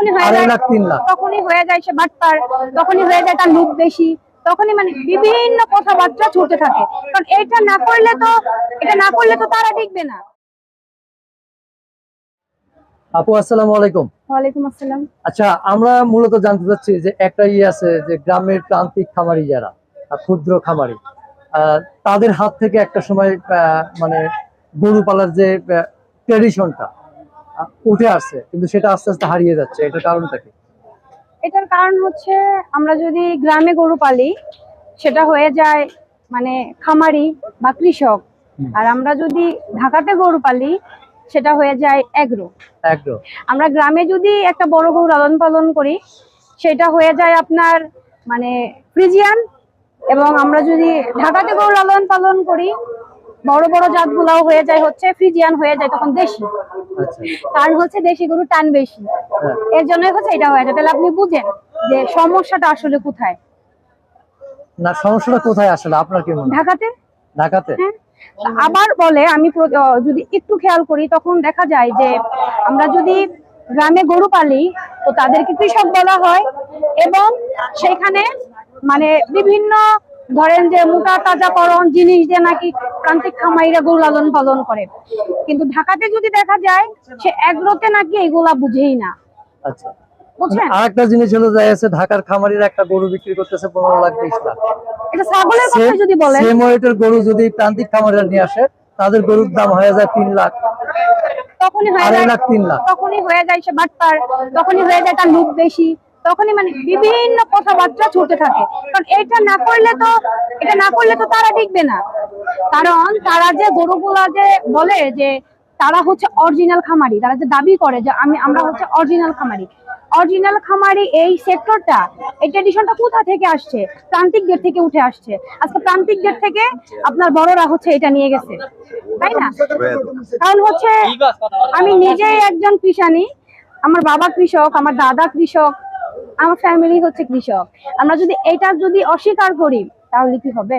তখনই হয়ে যায় তখনই হয়ে যায় সে বাটপার তখনই হয়ে যায় তার লোক বেশি তখনই মানে বিভিন্ন কথাবার্তা চলতে থাকে। কারণ এটা না করলে তো এটা না করলে তো তারা টিকবে না। আপু আসসালামু আলাইকুম। ওয়ালাইকুম আসসালাম। আচ্ছা আমরা মূলত জানতে চাচ্ছি যে একটা ইয়ে আছে যে গ্রামের প্রান্তিক খামারি যারা ক্ষুদ্র খামারি আহ, তাদের হাত থেকে একটা সময় আহ, মানে গরু পালার যে ট্রেডিশনটা উঠে আসছে কিন্তু সেটা আস্তে আস্তে হারিয়ে যাচ্ছে এটার কারণটা কি? এটার কারণ হচ্ছে আমরা যদি গ্রামে গরু পালি সেটা হয়ে যায় মানে খামারি বা কৃষক। আর আমরা যদি ঢাকাতে গরু পালি সেটা হয়ে যায় এগ্রো। একদম আমরা গ্রামে যদি একটা বড় গরু লালন পালন করি সেটা হয়ে যায় আপনার মানে ফ্রিজিয়ান এবং আমরা যদি ঢাকাতে গরু লালন পালন করি বড় বড় জাতগুলাও হয়ে যায় হচ্ছে ফ্রিজিয়ান হয়ে যায় তখন দেশি। আচ্ছা। কারণ হচ্ছে দেশি গরু টান বেশি। হ্যাঁ। এর জন্যই হচ্ছে এটা হয়ে যায়। তাহলে আপনি বুঝেন যে সমস্যাটা আসলে কোথায়? না সমস্যাটা কোথায় আসলে? আপনার কি মনে ঢাকাতে? ঢাকাতে? হ্যাঁ। আবার বলে আমি যদি একটু খেয়াল করি তখন দেখা যায় যে আমরা যদি গ্রামে গরু পালি তো তাদেরকে কৃষক বলা হয় এবং সেখানে মানে বিভিন্ন ধরেন যে মোটা তাজাকরণ জিনিস দিয়ে নাকি প্রান্তিক খামারিরা গরু লালন পালন করে। কিন্তু ঢাকাতে যদি দেখা যায় সে এগ্রোতে নাকি এগুলা বুঝেই না। আচ্ছা। বুঝছেন? জিনিস হলো যাই আছে ঢাকার খামারিরা একটা গরু বিক্রি করতেছে পনেরো লাখ বিশ লাখ। এটা ছাগলের কথা যদি বলেন। সেম ওয়েটের গরু যদি প্রান্তিক খামারিরা নিয়ে আসে তাদের গরুর দাম হয়ে যায় তিন লাখ। তখনই হয়ে যায় তখনই হয়ে যায় সে বাটপার। তখনই হয়ে যায় তার লোক বেশি। তখনই মানে বিভিন্ন কথাবার্তা চলতে থাকে। কারণ এটা না করলে তো, এটা না করলে তো তারা টিকবে না। কারণ তারা যে গরুগুলা যে বলে যে তারা হচ্ছে অরিজিনাল খামারি, তারা যে দাবি করে যে আমি, আমরা হচ্ছে অরিজিনাল খামারি। অরিজিনাল খামারি এই সেক্টরটা এই ট্রেডিশনটা কোথা থেকে আসছে? প্রান্তিকদের থেকে উঠে আসছে। আজকে প্রান্তিকদের থেকে আপনার বড়রা হচ্ছে এটা নিয়ে গেছে। তাই না? কারণ হচ্ছে আমি নিজেই একজন কৃষানি আমার বাবা কৃষক, আমার দাদা কৃষক। আমার ফ্যামিলি হচ্ছে কৃষক। আমরা যদি এটা যদি অস্বীকার করি তাহলে কি হবে।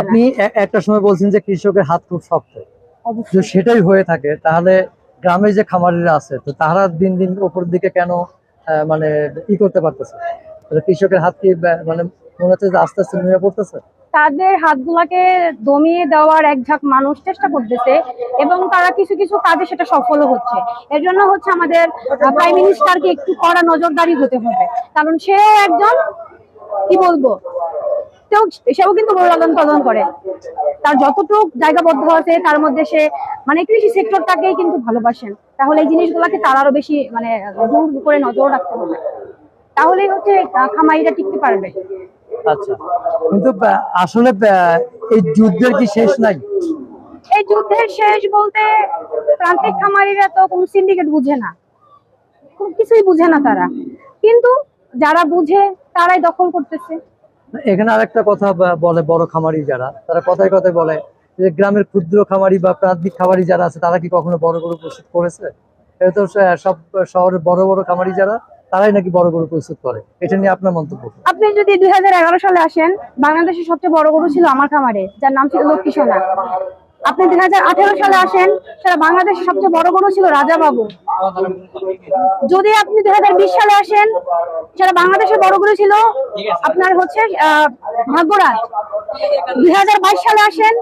আপনি একটা সময় বলছেন যে কৃষকের হাত খুব শক্ত। সেটাই হয়ে থাকে তাহলে গ্রামে যে খামারিরা আছে তো তারা দিন দিন উপর দিকে কেন মানে ই করতে পারতেছে? কৃষকের হাত কি মানে মনে হচ্ছে যে আস্তে আস্তে নিয়ে পড়তেছে? তাদের হাতগুলাকে দমিয়ে দেওয়ার এক ঝাঁক মানুষ চেষ্টা করতেছে এবং তারা কিছু কিছু কাজে সেটা সফল হচ্ছে। এর জন্য হচ্ছে আমাদের প্রাইম মিনিস্টারকে একটু কড়া নজরদারি হতে হবে। কারণ সে একজন, কি বলব সেও কিন্তু লালন পালন করে। তার যতটুক জায়গাবদ্ধ আছে, তার মধ্যে সে মানে কৃষি সেক্টরটাকেই কিন্তু ভালোবাসেন। তাহলে এই জিনিসগুলোকে তার আরও বেশি মানে দূর করে নজর রাখতে হবে। তাহলেই হচ্ছে খামাইরা টিকতে পারবে। আচ্ছা। কিন্তু আসলে এই যুদ্ধের কি শেষ নাই? এই যুদ্ধের শেষ বলতে প্রান্তিক খামারিরা তো কোনো সিন্ডিকেট বুঝে না। কোনো কিছুই বুঝে না তারা। কিন্তু যারা বুঝে তারাই দখল করতেছে। এখানে আরেকটা কথা বলে বড় খামারি যারা তারা কথায় কথায় বলে যে গ্রামের ক্ষুদ্র খামারি বা প্রান্তিক খামারি যারা আছে তারা কি কখনো বড় গরু প্রস্তুত করেছে? এটা তো সব শহরের বড় বড় খামারি যারা তারাই নাকি বড় গরু প্রস্তুত করে? এটা নিয়ে আপনার মন্তব্য আপনি যদি দুই সালে আসেন, বাংলাদেশের সবচেয়ে বড় গরু ছিল আমার খামারে, যার নাম ছিল লক্ষ্মী সোনা। আপনি দুই সালে আসেন, সেটা বাংলাদেশের সবচেয়ে বড় গরু ছিল রাজা বাবু যদি আপনি দুই সালে আসেন, সেটা বাংলাদেশের বড় গরু ছিল আপনার হচ্ছে ভাগ্যরাজ। দুই হাজার বাইশ সালে আসেন,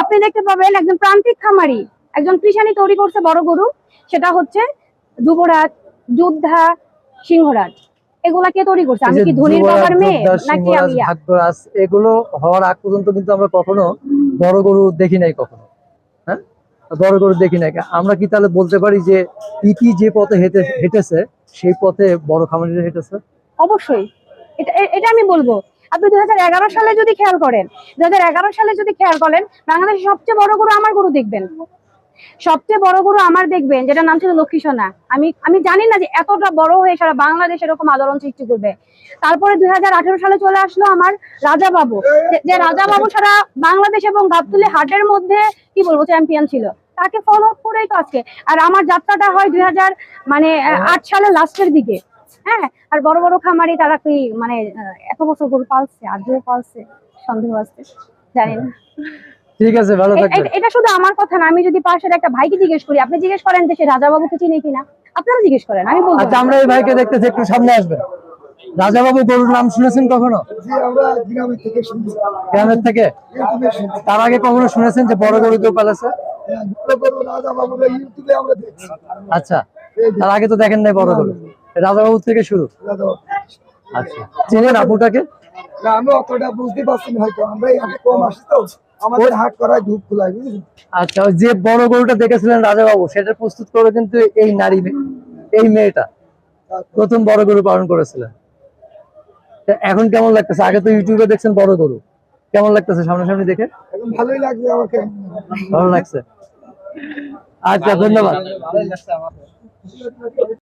আপনি দেখতে পাবেন একজন প্রান্তিক খামারি, একজন কৃষানি তৈরি করছে বড় গরু, সেটা হচ্ছে যুবরাজ, যোদ্ধা সিংহরাজ এগুলা কে তৈরি করছে। আমি কি ধনির বাবার মেয়ে নাকি আমি এগুলো হওয়ার আগ পর্যন্ত কিন্তু আমরা কখনো বড় গরু দেখি নাই কখনো হ্যাঁ? বড় গরু দেখি নাই। আমরা কি তাহলে বলতে পারি যে ইতি যে পথে হেঁটে হেঁটেছে সেই পথে বড় খামারিরা হেঁটেছে? অবশ্যই। এটা এটা আমি বলব। আপনি দু হাজার এগারো সালে যদি খেয়াল করেন দু হাজার এগারো সালে যদি খেয়াল করেন বাংলাদেশের সবচেয়ে বড় গরু আমার গরু দেখবেন। সবচেয়ে বড় গরু আমার দেখবেন যেটা নাম ছিল লক্ষ্মী সোনা। আমি আমি জানি না যে এতটা বড় হয়ে সারা বাংলাদেশ এরকম আলোড়ন সৃষ্টি করবে। তারপরে দুই হাজার আঠারো সালে চলে আসলো আমার রাজা বাবু যে- রাজা বাবু সারা বাংলাদেশ এবং গাবতুলি হাটের মধ্যে, কি বলব চ্যাম্পিয়ন ছিল। তাকে ফলো আপ করেই তো আজকে। আর আমার যাত্রাটা হয় দুই হাজার মানে আট সালে লাস্টের দিকে। হ্যাঁ আর বড় বড় খামারি তারা কি মানে এত বছর গরু পালছে আগ্রহ পালছে, সন্দেহ আছে? জানি না। ঠিক আছে ভালো থাকবেন। এটা শুধু আমার কথা না আমি যদি পাশের একটা ভাইকে জিজ্ঞেস করি আপনি জিজ্ঞেস করেন যে সে রাজাবাবুকে চিনে কিনা? আপনারা জিজ্ঞেস করেন আমি বলব। আচ্ছা আমরা এই ভাইকে দেখতেছি একটু সামনে আসবেন। রাজাবাবু গরুর নাম শুনেছেন কখনো? জি আমরা গ্রামের থেকে শুনছি। গ্রামের থেকে? ইউটিউবে শুনছি। তার আগে কখনো শুনেছেন যে বড় গরু কেউ পালাছে হ্যাঁ, রাজা আচ্ছা তার আগে তো দেখেন নাই বড় গরু। রাজাবাবু। থেকে শুরু। রাজা বাবু। আচ্ছা চিনেন আপুটাকে? না আমি অতটা বুঝতে পারছি হয়তো আমরা কম আসি তো। আমাদের হাট করায় ধূপ খোলায় আচ্ছা যে বড় গরুটা দেখেছিলেন রাজাবাবু সেটা প্রস্তুত করে কিন্তু এই নারী এই মেয়েটা প্রথম বড় গরু পালন করেছিলেন। এখন কেমন লাগতেছে? আগে তো ইউটিউবে দেখছেন বড় গরু। কেমন লাগতেছে সামনাসামনি দেখে? ভালোই লাগবে আমাকে। ভালো লাগছে। আচ্ছা ধন্যবাদ।